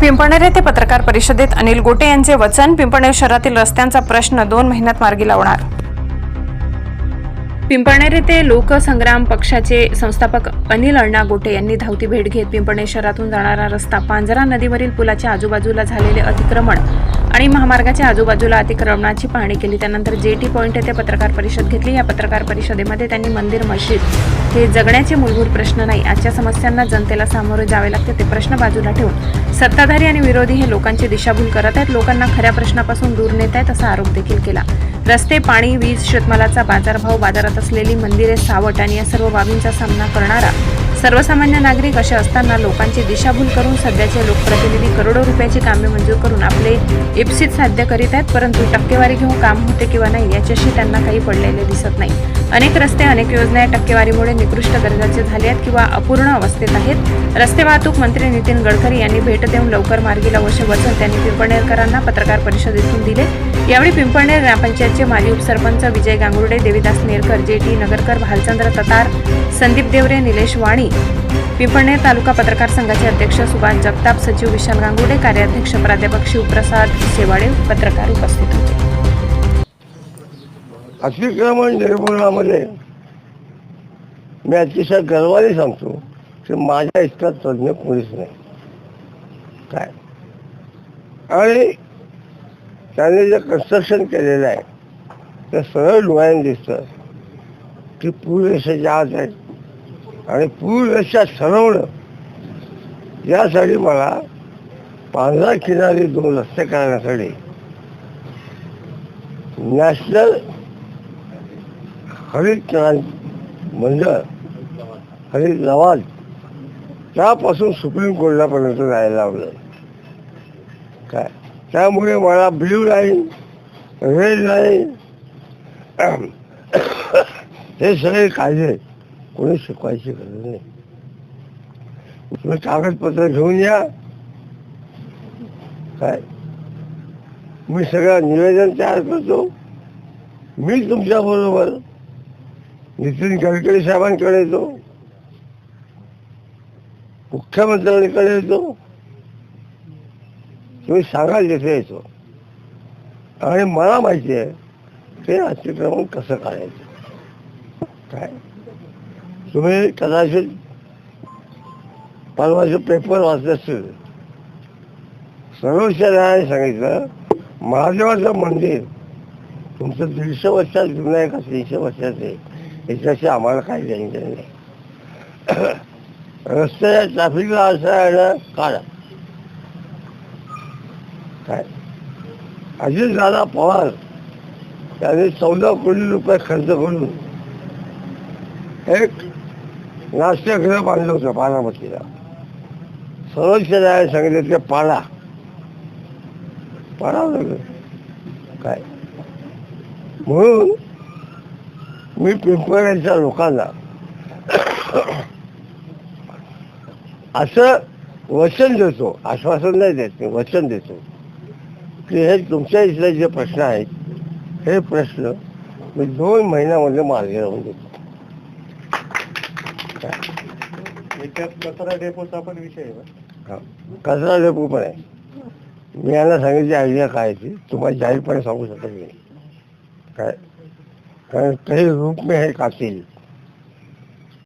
पिंपणेर येथे पत्रकार परिषदेत अनिल गोटे यांचे वचन पिंपणेर शहरातील रस्त्यांचा प्रश्न दोन महिन्यात मार्गी लावणार. पिंपळनेर येथे लोकसंग्राम पक्षाचे संस्थापक अनिल अण्णा गोटे यांनी धावती भेट घेत पिंपळनेर शहरातून जाणारा रस्ता पांझरा नदीवरील पुलाच्या आजूबाजूला झालेले अतिक्रमण आणि महामार्गाच्या आजूबाजूला अतिक्रमणाची पाहणी केली. त्यानंतर जे टी पॉईंट येथे पत्रकार परिषद घेतली. या पत्रकार परिषदेमध्ये त्यांनी मंदिर मस्जिद हे जगण्याचे मूलभूत प्रश्न नाही आजच्या समस्यांना जनतेला सामोरे जावे लागते ते प्रश्न बाजूला ठेवून. सत्ताधारी आणि विरोधी हे लोकांची दिशाभूल करत आहेत. लोकांना खऱ्या प्रश्नापासून दूर नेत आहेत असा आरोप देखील केला. रस्ते पाणी वीज शेतमालाचा बाजारभाव बाजारात असलेली मंदिरे सावट आणि या सर्व बाबींचा सामना करणारा सर्वसामान्य नागरिक असे असताना लोकांची दिशाभूल करून सध्याचे लोकप्रतिनिधी करोडो रुपयाची कामे मंजूर करून आपले इप्सित साध्य करीत आहेत परंतु टक्केवारी घेऊन काम होते किंवा नाही याच्याशी त्यांना काही पडलेले दिसत नाही. अनेक रस्ते अनेक योजना या टक्केवारीमुळे निकृष्ट दर्जाचे झाले आहेत किंवा अपूर्ण अवस्थेत आहेत. रस्ते वाहतूक मंत्री नितीन गडकरी यांनी भेट देऊन लवकर मार्गी लावशे वचन त्यांनी पिंपळनेरकरांना पत्रकार परिषदेतून दिले. यावेळी पिंपळनेर ग्रामपंचायतचे माजी उपसरपंच विजय गांगुर्डे देविदास नेरकर जे टी नगरकर भालचंद्र ततार संदीप देवरे निलेश वाणी पिंपळनेर तालुका पत्रकार संघाचे अध्यक्ष सुभाष जगताप सचिव विशाल गांगुडे कार्याध्यक्ष प्राध्यापक शिवप्रसाद शेवाडे पत्रकार उपस्थित होते. अतिक्रमण निर्मूलनामध्ये मी अतिशय गर्वाने सांगतो की माझ्या इतका तज्ज्ञ कोणीच नाही. काय? आणि त्याने जे कन्स्ट्रक्शन केलेलं आहे ते सरळ डोळ्याने दिसतं. की पूररेषेच्या आत आहेत आणि पूररेषा ठरवणं यासाठी मला पांढरा किनारी दोन रस्ते करण्यासाठी नॅशनल हरित क्रांती मंडळ हरित लवाद त्यापासून सुप्रीम कोर्टापर्यंत जायला लावलं. काय? त्यामुळे मला ब्ल्यू लाईन रेड लाईन हे सगळे कायदे कोणी शिकवायची गरज नाही. तुम्ही कागदपत्र घेऊन या. काय? मी सगळं निवेदन तयार करतो. मी तुमच्या बरोबर. नितीन गडकरी साहेबांकडे येतो. मुख्यमंत्र्यांकडे येतो. तुम्ही सांगाल तिथे येतो. आणि मला माहिती आहे ते अतिक्रमण कसं काढायचं काय? तुम्ही कदाचित परवाचे पेपर वाचले असतील. सर्वोच्च न्यायालयाने सांगितलं महादेवाचं मंदिर तुमचं दीडशे वर्षात जुनं आहे का तीनशे वर्षात आहे? याच्याशी आम्हाला काही देणं नाही. रस्त्याच्या ट्रॅफिकला असं काढा. काय? अजित दादा पवार त्यांनी चौदा कोटी रुपये खर्च करून एक नाट्यगृह बांधलं होतं बारामतीला. सर्वोच्च न्यायालय सांगितलं ते पाला पाडावं काय? म्हणून मी पिंपळ्याच्या लोकांना असं वचन देतो आश्वासन नाही देत मी वचन देतो की हे तुमच्या इथले जे प्रश्न आहेत हे प्रश्न मी दोन महिन्यामध्ये मार्गी लावून देतो. कचरा डेपोचा पण विषय आहे कचरा डेपो पण आहे. मी यांना सांगितली आयडिया काय आहे ती तुम्हाला जाहीरपणे सांगू शकत नाही. काय? कारण काही रूप मे हे कातील